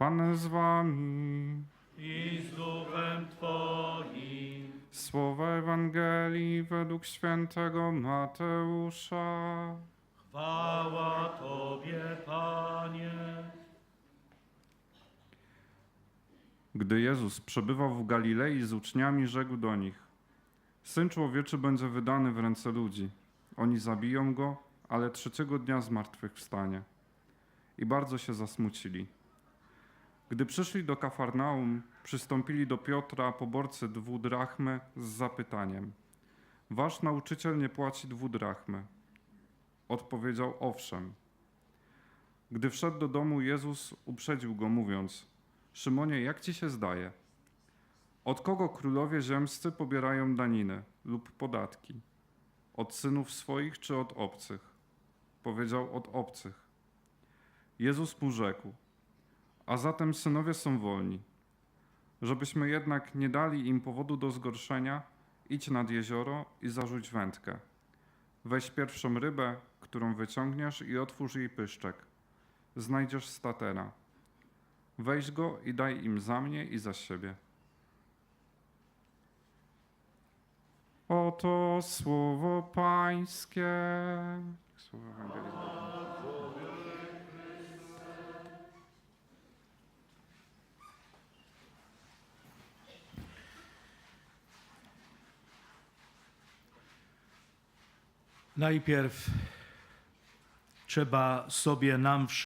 Pan z wami. i z duchem Twoim. Słowa Ewangelii według świętego Mateusza. Chwała Tobie, Panie. Gdy Jezus przebywał w Galilei z uczniami, rzekł do nich: Syn człowieczy będzie wydany w ręce ludzi. Oni zabiją go, ale trzeciego dnia zmartwychwstanie. I bardzo się zasmucili. Gdy przyszli do Kafarnaum, przystąpili do Piotra poborcy dwudrachmy z zapytaniem: Wasz nauczyciel nie płaci dwudrachmy. Odpowiedział: Owszem. Gdy wszedł do domu, Jezus uprzedził go, mówiąc: Szymonie, jak ci się zdaje? Od kogo królowie ziemscy pobierają daniny lub podatki? Od synów swoich czy od obcych? Powiedział od obcych. Jezus mu rzekł: A zatem synowie są wolni. Żebyśmy jednak nie dali im powodu do zgorszenia, idź nad jezioro i zarzuć wędkę. Weź pierwszą rybę, którą wyciągniesz i otwórz jej pyszczek. Znajdziesz statera. Weź go i daj im za mnie i za siebie. Oto słowo Pańskie. Słowo Ewangelii. Najpierw trzeba sobie nam